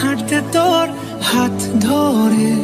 হাঁটতে তোর হাত ধরে।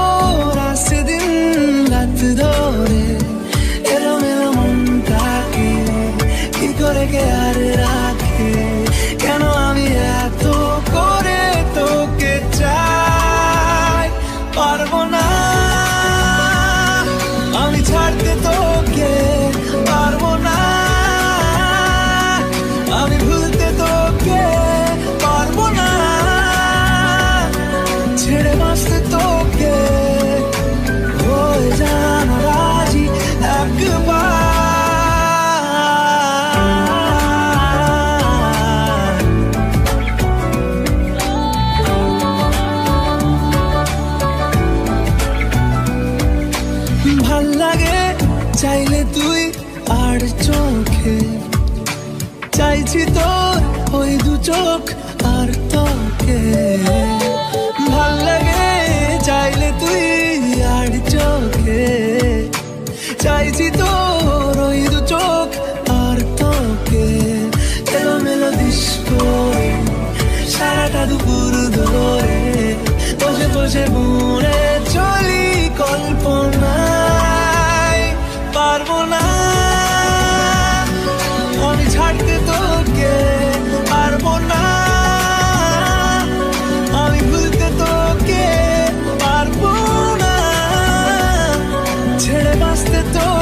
ভালো লাগে চাইলে তুই আর চোখে। চাইছি তোর ওই দু চোখ আর তোকে doctor.